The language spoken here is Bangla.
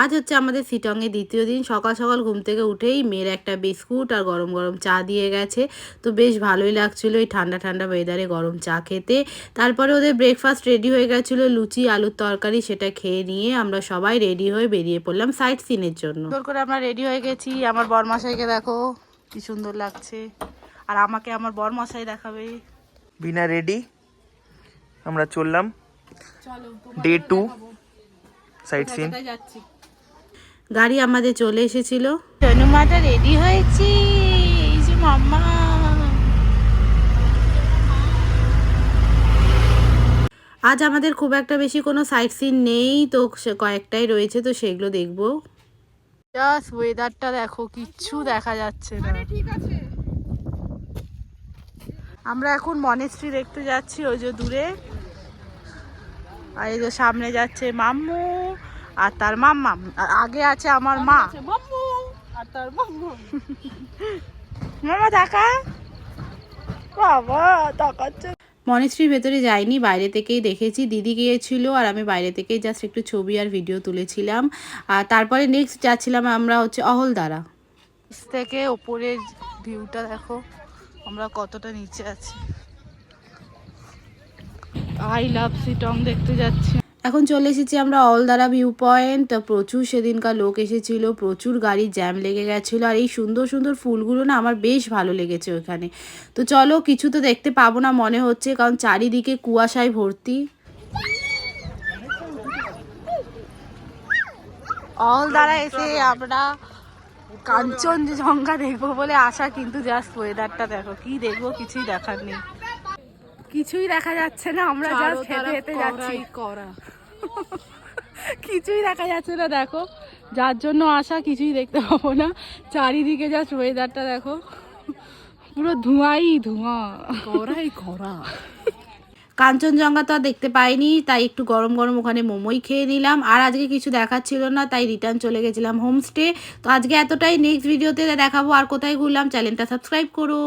আজ হচ্ছে আমাদের সিটংয়ে দ্বিতীয় দিন। সকাল সকাল ঘুম থেকে উঠেই মেয়ের একটা বিস্কুট আর গরম গরম চা দিয়ে গেছে। তো বেশ ভালোই লাগছিল এই ঠান্ডা ঠান্ডা ওয়েদারে গরম চা খেতে। তারপরে ওদের ব্রেকফাস্ট রেডি হয়ে গেছিল। লুচি আলুর তরকারি সেটা খেয়ে নিয়ে আমরা সবাই রেডি হয়ে বেরিয়ে পড়লাম সাইট সিনের জন্য। সুন্দর করে আমরা রেডি হয়ে গেছি। আমার বরমশাইকে দেখো কি সুন্দর লাগছে। আর আমাকে আমার বরমশাই দেখাবে। বিনা রেডি আমরা চললাম। চলো ডে টু সাইট সিন যাচ্ছি। গাড়ি আমাদের চলে এসেছিল। তনুমাটা রেডি হয়েছি। এই যে মাম্মা। আজ আমাদের খুব একটা বেশি কোনো সাইট সিন নেই তো সে- কয়েকটাই রয়েছে তো সেগুলো দেখব। জাস্ট ওয়েদারটা দেখো কিচ্ছু দেখা যাচ্ছে না। আমরা এখন মনেস্ট্রি দেখতে যাচ্ছি ওই যে দূরে। আর এই যে সামনে যাচ্ছে মাম্মু। আর তার মাম্মা আর আগে আছে আমার মা। মামা টাকা বাবা তাকাচ্ছে। মনেশ্রীর ভেতরে যাইনি বাইরে থেকেই দেখেছি। দিদি গিয়েছিল আর আমি বাইরে থেকেই জাস্ট একটু ছবি আর ভিডিও তুলেছিলাম। আর তারপরে নেক্সট যাচ্ছিলাম আমরা হচ্ছে অহলদারা। থেকে ওপরের ভিউটা দেখো আমরা কতটা নিচে আছি। আই লাভ সিটং দেখতে যাচ্ছি। এখন চলে এসেছি আমরা অলদারা ভিউ পয়েন্ট প্রচুর সেদিনকার লোক এসেছিল, প্রচুর গাড়ি জ্যাম লেগে গেছিল, আর এই সুন্দর সুন্দর ফুলগুলো না আমার বেশ ভালো লেগেছে ওখানে তো চলো, কিছু তো দেখতে পাবো না মনে হচ্ছে, কারণ চারিদিকে কুয়াশায় ভর্তি। অলদারা এসে আমরা কাঞ্চনজঙ্ঘা দেখব বলে আশা, কিন্তু জাস্ট ওয়েদারটা দেখো, কি দেখব কিছুই দেখার নেই। কিছুই দেখা যাচ্ছে না আমরা জাস্ট হেঁটে হেঁটে যাচ্ছি। করা কিছুই দেখা যাচ্ছে না দেখো। যার জন্য আসা কিছুই দেখতে পাবো না। চারিদিকে জাস্ট ওয়েদারটা দেখো। পুরো ধোঁয়াই ধোঁয়া। করাই করা কাঞ্চনজঙ্ঘা তো আর দেখতে পাইনি তাই একটু গরম গরম ওখানে মোমোই খেয়ে নিলাম। আর আজকে কিছু দেখাচ্ছিল না তাই রিটার্ন চলে গেছিলাম হোমস্টে তো আজকে এতটাই নেক্সট ভিডিওতে দেখাবো। আর কোথায় ঘুরলাম চ্যানেলটা সাবস্ক্রাইব করো।